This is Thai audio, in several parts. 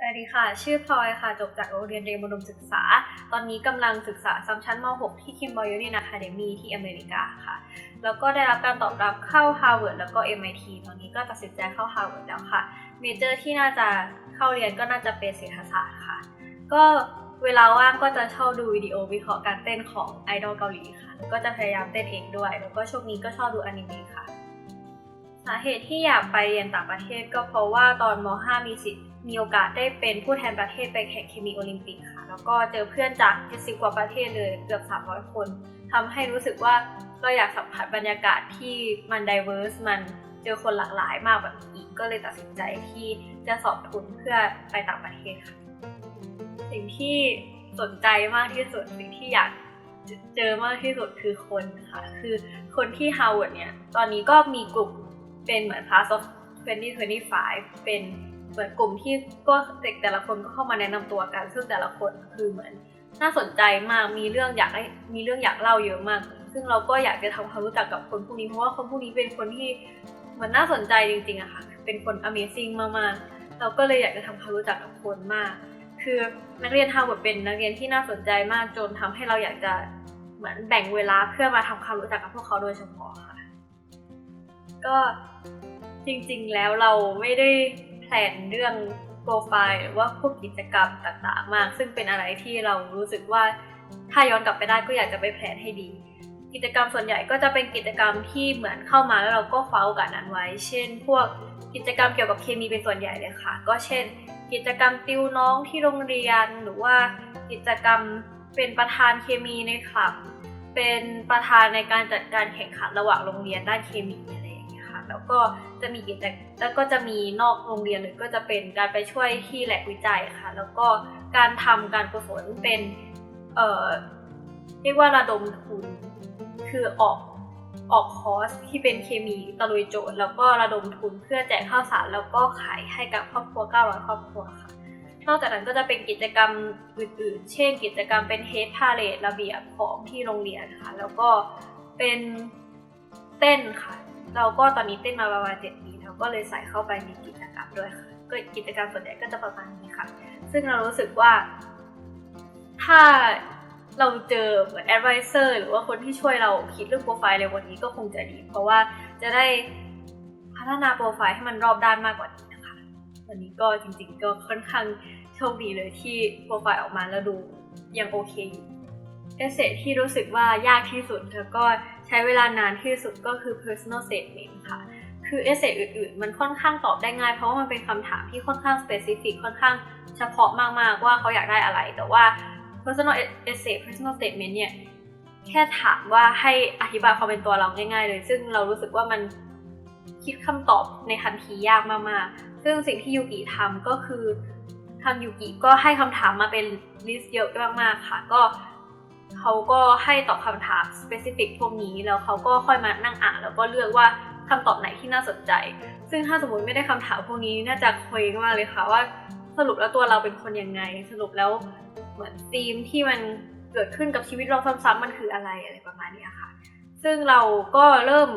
สวัสดีค่ะ ชื่อพลอยค่ะ จบจากโรงเรียนเตรียมอุดมศึกษา ตอนนี้กำลังศึกษาซ้ำชั้นม .6 ที่ Kimball Union Academy ที่อเมริกาค่ะ แล้วก็ได้รับการตอบรับเข้า Harvard แล้วก็ MIT ตอนนี้ก็ตัดสินใจเข้า Harvard แล้วค่ะ เมเจอร์ที่น่าจะเข้าเรียนก็น่าจะเป็นเศรษฐศาสตร์ค่ะ ก็เวลาว่างก็จะชอบดูวิดีโอวิเคราะห์การเต้นของไอดอลเกาหลีค่ะ ก็จะพยายามเต้นเองด้วย แล้วก็ช่วงนี้ก็ชอบดูอนิเมะค่ะ สาเหตุที่อยากไปเรียนต่างประเทศก็เพราะว่าตอนม .5 มีสิทธิ มีโอกาสได้เป็นผู้แทนประเทศไปแข่งเคมีโอลิมปิกค่ะ แล้วก็เจอเพื่อนจาก70กว่าประเทศเลยเกือบ 300 คนทำให้รู้สึกว่าเราอยากสัมผัสบรรยากาศที่มันดิเวอร์สมันเจอคนหลากหลายมากแบบนี้อีก ก็เลยตัดสินใจที่จะสอบทุนเพื่อไปต่างประเทศค่ะ สิ่งที่สนใจมากที่สุดสิ่งที่อยากเจอมากที่สุดคือคนค่ะ คือคนที่ Harvard เนี่ย ตอนนี้ก็มีกลุ่มเป็นเหมือน Class of 2025 เป็น เหมือนกลุ่มที่ก็เด็กแต่ละคนก็เข้ามาแนะนำตัวกันซึ่งแต่ละคนคือเหมือนน่าสนใจมากมีเรื่องอยากให้มีเรื่องอยากเล่าเยอะมาก ซึ่งเราก็อยากจะทำความรู้จักกับคนพวกนี้เพราะว่าคนพวกนี้เป็นคนที่เหมันน่าสนใจจริงๆอะค่ะ เป็นคน Amazing มากๆ เราก็เลยอยากจะทำความรู้จักกับคนมาก คือนักเรียนฮาร์วาร์ดเป็นนักเรียนที่น่าสนใจมากจนทำให้เราอยากจะเหมือนแบ่งเวลาเพื่อมาทำความรู้จักกับพวกเขาโดยเฉพาะค่ะ ก็จริงๆแล้วเราไม่ได้ แผนเรื่องโปรไฟล์หรือว่าพวกกิจกรรมต่างๆ มาก ซึ่งเป็นอะไรที่เรารู้สึกว่าถ้าย้อนกลับไปได้ก็อยากจะไปแผนให้ดี กิจกรรมส่วนใหญ่ก็จะเป็นกิจกรรมที่เหมือนเข้ามาแล้วเราก็คว้าโอกาสนั้นไว้ เช่น พวกกิจกรรมเกี่ยวกับเคมีเป็นส่วนใหญ่เลยค่ะ ก็เช่น กิจกรรมติวน้องที่โรงเรียนหรือว่ากิจกรรมเป็นประธานเคมีในคลับ เป็นประธานในการจัดการแข่งขันระหว่างโรงเรียนด้านเคมี แล้วก็จะมีกิจแล้วก็จะมีนอกโรงเรียนเลยก็จะเป็นการไปช่วยที่แหลบวิจัยค่ะ แล้วก็การทำการกุศลเป็นเอ่อเรียกว่าระดมทุน คือออกออกคอร์สที่เป็นเคมีตะลุยโจทย์ แล้วก็ระดมทุนเพื่อแจกข้าวสารแล้วก็ขายให้กับครอบครัว 900 ครอบครัวค่ะ นอกจากนั้นก็จะเป็นกิจกรรมอื่นๆ เช่น กิจกรรมเป็นเฮดพาเลทระเบียบของที่โรงเรียนค่ะ แล้วก็เป็นเต้นค่ะ เราก็ตอนนี้เต้นมาประมาณเจ็ดปีแล้วก็เลยใส่เข้าไปในกิจกรรมด้วยค่ะก็กิจกรรมส่วนใหญ่ก็จะประมาณนี้ค่ะ ซึ่งเรารู้สึกว่า ถ้าเราเจอเหมือนแอดไวเซอร์หรือว่าคนที่ช่วยเราคิดเรื่องโปรไฟล์ในวันนี้ก็คงจะดี เพราะว่าจะได้พัฒนาโปรไฟล์ให้มันรอบด้านมากกว่านี้นะคะ วันนี้ก็จริงๆก็ค่อนข้างโชคดีเลยที่โปรไฟล์ออกมาแล้วดูยังโอเคอยู่ เอเซที่รู้สึกว่ายากที่สุดแล้วก็ใช้เวลานานที่สุดก็คือ personal statement ค่ะ คือเอเซอื่นๆ มันค่อนข้างตอบได้ง่าย เพราะว่ามันเป็นคำถามที่ค่อนข้าง specific ค่อนข้างเฉพาะมากๆว่าเขาอยากได้อะไร แต่ว่า personal essay personal statement เนี่ยแค่ถามว่าให้อธิบายความเป็นตัวเราง่าย ๆ เลย ซึ่งเรารู้สึกว่ามันคิดคำตอบในทันทียากมากๆ ซึ่งสิ่งที่ยูกิทำก็คือทางยูกิก็ให้คำถามมาเป็นลิสต์เยอะมากๆค่ะ ก็ เขาก็ให้ตอบคำถาม specific พวกนี้ แล้วเขาก็ค่อยมานั่งอ่านแล้วก็เลือกว่าคำตอบไหนที่น่าสนใจ ซึ่งถ้าสมมติไม่ได้คำถามพวกนี้น่าจะเคว้งมากเลยค่ะว่าสรุปแล้วตัวเราเป็นคนยังไง สรุปแล้วเหมือนธีมที่มันเกิดขึ้นกับชีวิตเราซ้ำๆมันคืออะไรอะไรประมาณนี้ค่ะ ซึ่งเราก็เริ่ม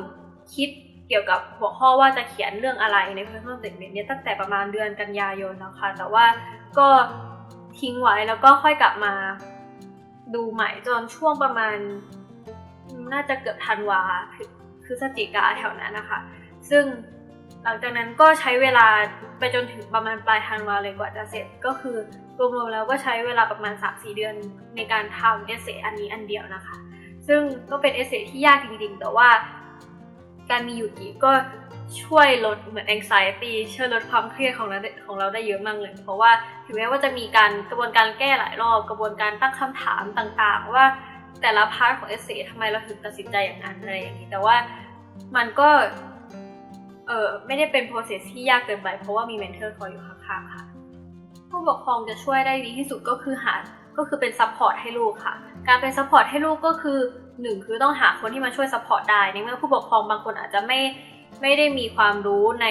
คิดเกี่ยวกับหัวข้อว่าจะเขียนเรื่องอะไรใน personal statement เนี่ยตั้งแต่ประมาณเดือนกันยายนแล้วค่ะ แต่ว่าก็ทิ้งไว้แล้วก็ค่อยกลับมา ดูใหม่จนช่วงประมาณ น่าจะเกือบธันวาพฤศจิกาแถวนั้นนะคะ ซึ่งหลังจากนั้นก็ใช้เวลาไปจนถึงประมาณปลายธันวาเลยกว่าจะเสร็จก็คือรวมๆแล้วก็ใช้เวลาประมาณ 3-4 เดือนในการทำเอเซอันนี้อันเดียวนะคะ ซึ่งก็เป็นเอเซที่ยากจริงๆ แต่ว่าการมียูกิก็ ช่วยลดเหมือน anxiety ช่วยลดความเครียดของเราของเราได้เยอะมากเลย เพราะว่าถึงแม้ว่าจะมีการกระบวนการแก้หลายรอบ กระบวนการตั้งคำถามต่างๆ ว่าแต่ละพาร์ทของเอเซทำไมเราถึงตัดสินใจอย่างนั้นอะไรอย่างนี้ แต่ว่ามันก็เออไม่ได้เป็น process ที่ยากเกินไป เพราะว่ามีเมนเทอร์คอยอยู่ข้างๆค่ะ ผู้ปกครองจะช่วยได้ดีที่สุดก็คือหาก็คือเป็นซัพพอร์ตให้ลูกค่ะ การเป็นซัพพอร์ตให้ลูกก็คือหนึ่งคือต้องหาคนที่มาช่วยซัพพอร์ตได้ ในเมื่อผู้ปกครองบางคนอาจจะไม่ ไม่ได้มีความรู้ใน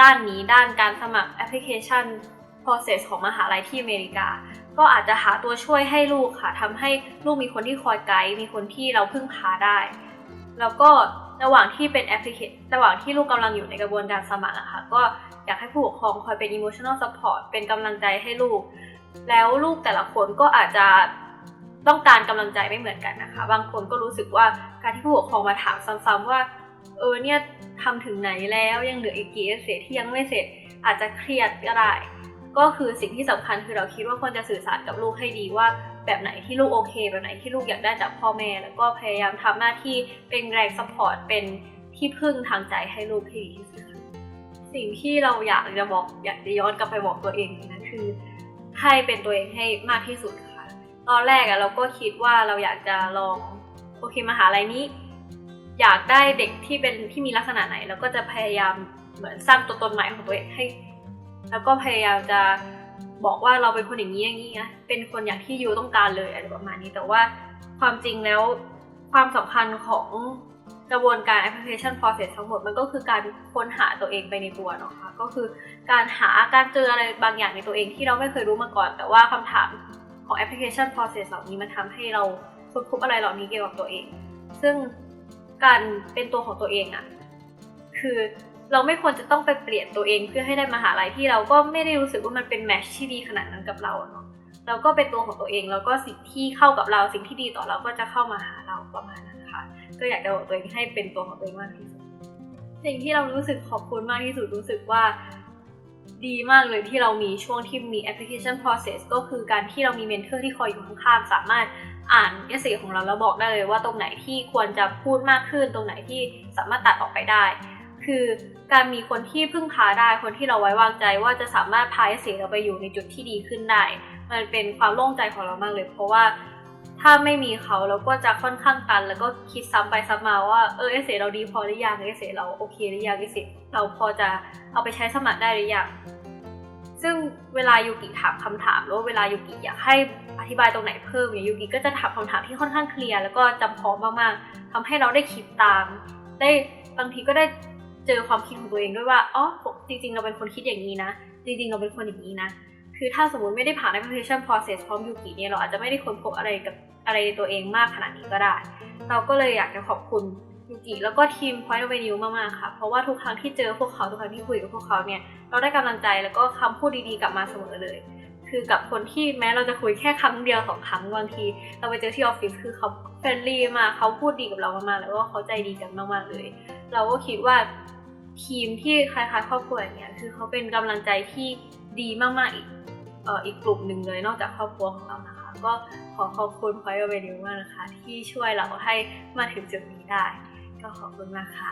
ด้านนี้ด้านการสมัครแอปพลิเคชัน process ของมหาลัยที่อเมริกา ก็อาจจะหาตัวช่วยให้ลูกค่ะทำให้ลูกมีคนที่คอยไกด์มีคนที่เราพึ่งพาได้ แล้วก็ระหว่างที่เป็นแอปพลิเคชันระหว่างที่ลูกกำลังอยู่ในกระบวนการสมัครอะค่ะก็อยากให้ผู้ปกครองคอยเป็น emotional support เป็นกำลังใจให้ลูก แล้วลูกแต่ละคนก็อาจจะต้องการกำลังใจไม่เหมือนกันนะคะ บางคนก็รู้สึกว่าการที่ผู้ปกครองมาถามซ้ำๆว่า เออเนี่ยทำถึงไหนแล้วยังเหลืออีกกี่เอเซที่ยังไม่เสร็จอาจจะเครียดก็ได้ ก็คือสิ่งที่สำคัญคือเราคิดว่าควรจะสื่อสารกับลูกให้ดีว่า แบบไหนที่ลูกโอเค แบบไหนที่ลูกอยากได้จากพ่อแม่ แล้วก็พยายามทำหน้าที่เป็นแรงซัพพอร์ตเป็นที่พึ่งทางใจให้ลูกให้ดีที่สุดสิ่งที่เราอยากจะบอกอยากจะย้อนกลับไปบอกตัวเองนะคือให้เป็นตัวเองให้มากที่สุดค่ะ ตอนแรกอะเราก็คิดว่าเราอยากจะลองโอเคมหาลัยนี้ อยากได้เด็กที่เป็นที่มีลักษณะไหน แล้วก็จะพยายามเหมือนสร้างตัวตนใหม่ของตัวเองให้ แล้วก็พยายามจะบอกว่าเราเป็นคนอย่างนี้อย่างนี้นะเป็นคนอย่างที่ยูต้องการเลยอะไรประมาณนี้แต่ว่าความจริงแล้วความสำคัญของกระบวนการ application process ทั้งหมดมันก็คือการค้นหาตัวเองไปในตัวเนาะค่ะก็คือการหาการเจออะไรบางอย่างในตัวเองที่เราไม่เคยรู้มาก่อน แต่ว่าคำถามของ application process เหล่านี้มันทำให้เราค้นพบอะไรเหล่านี้เกี่ยวกับตัวเอง ซึ่ง การเป็นตัวของตัวเองอะคือเราไม่ควรจะต้องไปเปลี่ยนตัวเองเพื่อให้ได้มหาลัยที่เราก็ไม่ได้รู้สึกว่ามันเป็นแมชที่ดีขนาดนั้นกับเราเนาะเราก็เป็นตัวของตัวเองแล้วก็สิ่งที่เข้ากับเราสิ่งที่ดีต่อเราก็จะเข้ามาหาเราประมาณนั้นค่ะก็อยากจะบอกตัวเองให้เป็นตัวของตัวเองมากที่สุดสิ่งที่เรารู้สึกขอบคุณมากที่สุดรู้สึกว่าดีมากเลยที่เรามีช่วงที่มี application process ก็คือการที่เรามีเมนเทอร์ที่คอยอยู่ข้างๆสามารถ อ่านเอเซของเราแล้วบอกได้เลยว่าตรงไหนที่ควรจะพูดมากขึ้น ตรงไหนที่สามารถตัดออกไปได้ คือการมีคนที่พึ่งพาได้คนที่เราไว้วางใจว่าจะสามารถพาเอเซเราไปอยู่ในจุดที่ดีขึ้นได้ มันเป็นความโล่งใจของเรามากเลย เพราะว่าถ้าไม่มีเขาเราก็จะค่อนข้างตัน แล้วก็คิดซ้ำไปซ้ำมาว่าเออเอเซเราดีพอหรือยังเอเซเราโอเคหรือยังเอเซเราพอจะเอาไปใช้สมัครได้หรือยัง เวลายูกิถามคำถามหรือว่าเวลายูกิอยากให้อธิบายตรงไหนเพิ่มเนี่ยยูกิก็จะถามคำถามที่ค่อนข้างเคลียร์แล้วก็จำเพาะมากๆทำให้เราได้คิดตาม ได้บางทีก็ได้เจอความคิดของตัวเองด้วยว่าอ๋อจริง ๆ เราเป็นคนคิดอย่างนี้นะ จริง ๆ เราเป็นคนอย่างนี้นะ คือถ้าสมมติไม่ได้ผ่าน application process พร้อมยูกิเนี่ยเราอาจจะไม่ได้ค้นพบอะไรกับอะไรในตัวเองมากขนาดนี้ก็ได้ เราก็เลยอยากจะขอบคุณ ยูกิแล้วก็ทีม Point of View มากๆค่ะ เพราะว่าทุกครั้งที่เจอพวกเขาทุกครั้งที่คุยกับพวกเขาเนี่ยเราได้กำลังใจแล้วก็คำพูดดีๆกลับมาเสมอเลย คือกับคนที่แม้เราจะคุยแค่ครั้งเดียวสองครั้งบางที เราไปเจอที่ออฟฟิศคือเขาเฟรนลี่มากเขาพูดดีกับเรามากๆแล้วก็เขาใจดีกันมากๆเลย เราก็คิดว่าทีมที่คล้ายๆครอบครัวอย่างเงี้ยคือเขาเป็นกำลังใจที่ดีมากๆอีกอ,อ,อีกกลุ่มหนึ่งเลยนอกจากครอบครัวของเรานะคะ ก็ขอขอบคุณพอยเวนิวมากนะคะ ที่ช่วยเราให้มาถึงจุดนี้ได้ ก็ขอบคุณมากค่ะ